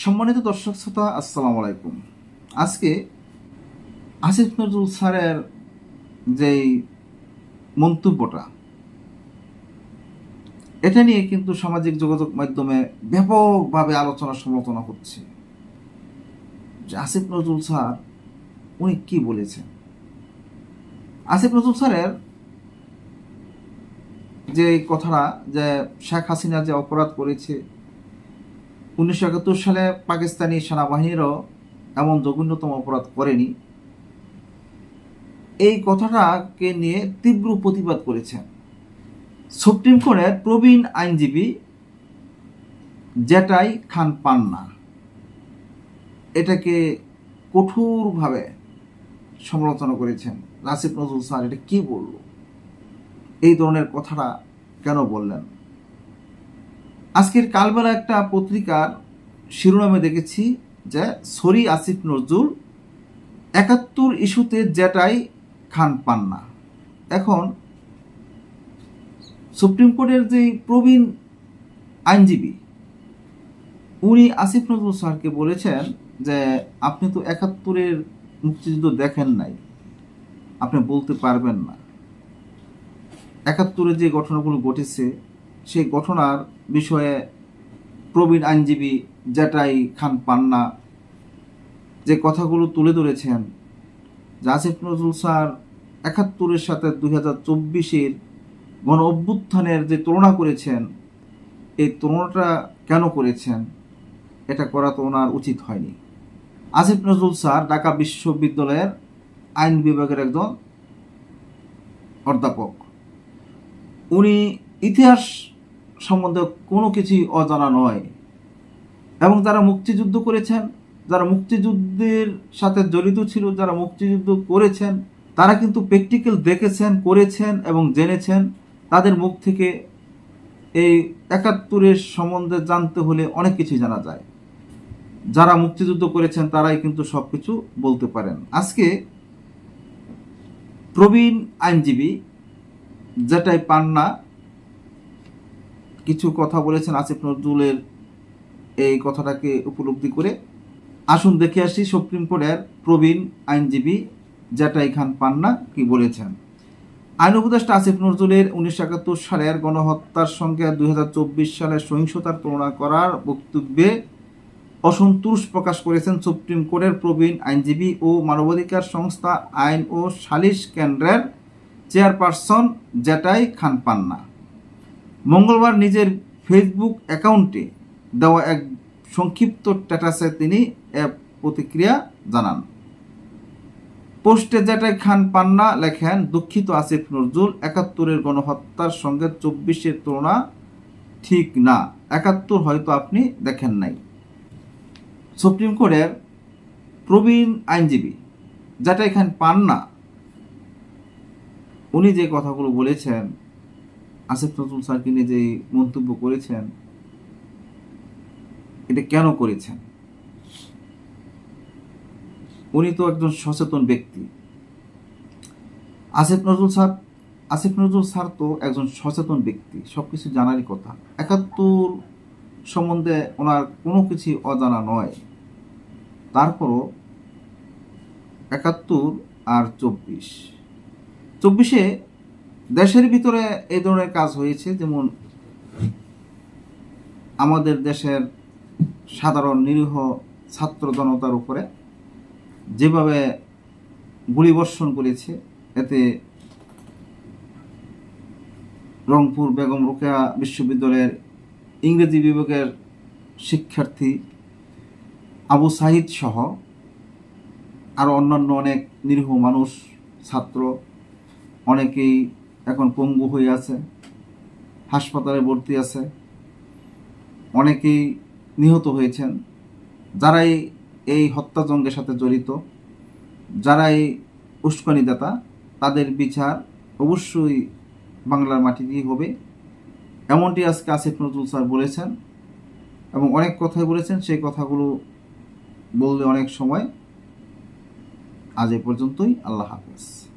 সম্মানিত দর্শক শ্রোতা, আসসালামু আলাইকুম। আজকে আসিফ নজরুল স্যারের যেই মন্তব্যটা, এটা নিয়ে কিন্তু সামাজিক যোগাযোগ মাধ্যমে ব্যাপকভাবে আলোচনা সমালোচনা হচ্ছে। যে আসিফ নজরুল স্যার, উনি কি বলেছেন? আসিফ নজরুল স্যারের যে কথাটা, যে শেখ হাসিনা যে অপরাধ করেছে উনিশশো একাত্তর সালে পাকিস্তানি সেনাবাহিনীরও এমন জঘন্যতম অপরাধ করেনি। এই কথাটাকে নিয়ে তীব্র প্রতিবাদ করেছেন সুপ্রিম কোর্টের প্রবীণ আইনজীবী জেটাই খান পান্না। এটাকে কঠোরভাবে সমালোচনা করেছেন। নাসিফ নজরুল স্যার, এটা কী বলল? এই ধরনের কথাটা কেন বললেন? আজকের কালবেলা একটা পত্রিকার শিরোনামে দেখেছি যে সরি আসিফ নজরুল একাত্তর ইস্যুতে যেটাই খান পান না। এখন সুপ্রিম কোর্টের যে প্রবীণ আইনজীবী, উনি আসিফ নজরুল স্যারকে বলেছেন যে, আপনি তো একাত্তরের মুক্তিযুদ্ধ দেখেন নাই। আপনি বলতে পারবেন না। একাত্তরে যে ঘটনাগুলো ঘটেছে সেই ঘটনার বিষয়ে প্রবীণ আইনজীবী জেটাই খান পান্না যে কথাগুলো তুলে ধরেছেন যে আসিফ নজরুল স্যার একাত্তরের সাথে দুই হাজার চব্বিশের গণ অভ্যুত্থানের যে তুলনা করেছেন, এই তুলনাটা কেন করেছেন? এটা করা তো ওনার উচিত হয়নি। আসিফ নজরুল স্যার ঢাকা বিশ্ববিদ্যালয়ের আইন বিভাগের একজন অধ্যাপক। উনি ইতিহাস সম্বন্ধে কোনো কিছুই অজানা নয়। এবং যারা মুক্তিযুদ্ধ করেছেন, যারা মুক্তিযুদ্ধের সাথে জড়িত ছিল, যারা মুক্তিযুদ্ধ করেছেন, তারা কিন্তু প্র্যাকটিক্যাল দেখেছেন, করেছেন এবং জেনেছেন। তাদের মুখ থেকে এই একাত্তরের সম্বন্ধে জানতে হলে অনেক কিছু জানা যায়। যারা মুক্তিযুদ্ধ করেছেন, তারাই কিন্তু সব কিছু বলতে পারেন। আজকে প্রবীণ আইনজীবী যেটাই পান না কিছু কথা বলেছেন আসিফ নজরুলের এই কথাটাকে উপলব্ধি করে। আসুন দেখে আসি সুপ্রিম কোর্টের প্রবীণ আইনজীবী জেটাই খান পান্না কি বলেছেন। আইন উপদেষ্টা আসিফ নজরুলের উনিশশো একাত্তর সালের গণহত্যার সঙ্গে দুই হাজার চব্বিশ সালের সহিংসতার তুলনা করার বক্তব্যে অসন্তোষ প্রকাশ করেছেন সুপ্রিম কোর্টের প্রবীণ আইনজীবী ও মানবাধিকার সংস্থা আইন ও সালিশ কেন্দ্রের চেয়ারপারসন জ্যাটাই খান পান্না। মঙ্গলবার নিজের ফেসবুক অ্যাকাউন্টে দেওয়া এক সংক্ষিপ্ত স্ট্যাটাসে তিনি এ প্রতিক্রিয়া জানান। পোস্টে জেটাই খান পান্না লেখেন, দুঃখিত আসিফ নজরুল, একাত্তরের গণহত্যার সঙ্গে চব্বিশের তুলনা ঠিক না। একাত্তর হয়তো আপনি দেখেন নাই। সুপ্রিম কোর্টের প্রবীণ আইনজীবী জেটাই খান পান্না, উনি যে কথাগুলো বলেছেন আসিফ নজরুল স্যারকে নিয়ে যে মন্তব্য করেছেন, এটা কেন করেছেন? উনি তো একজন সচেতন ব্যক্তি। আসিফ নজরুল স্যার, আসিফ নজরুল স্যার তো একজন সচেতন ব্যক্তি সব কিছু জানারই কথা। একাত্তর সম্বন্ধে ওনার কোনো কিছু অজানা নয়। তারপরও একাত্তর আর চব্বিশ। চব্বিশে দেশের ভিতরে এই ধরনের কাজ হয়েছে, যেমন আমাদের দেশের সাধারণ নিরীহ ছাত্র জনতার উপরে যেভাবে গুলিবর্ষণ করেছে, এতে রংপুর বেগম রোকেয়া বিশ্ববিদ্যালয়ের ইংরেজি বিভাগের শিক্ষার্থী আবু সাহিদ সহ আরও অন্যান্য অনেক নিরীহ মানুষ, ছাত্র, অনেকেই এখন পঙ্গু হয়ে আছে, হাসপাতালে ভর্তি আছে। অনেকেই নিহত হয়েছেন। যারাই এই হত্যাযজ্ঞের সাথে জড়িত, যারাই উস্কানিদাতা, তাদের বিচার অবশ্যই বাংলার মাটিতেই হবে। এমনটি আজকে আসিফ নজরুল স্যার বলেছেন এবং অনেক কথাই বলেছেন, সেই কথাগুলো বললে অনেক সময়। আজ এ পর্যন্তই, আল্লাহ হাফেজ।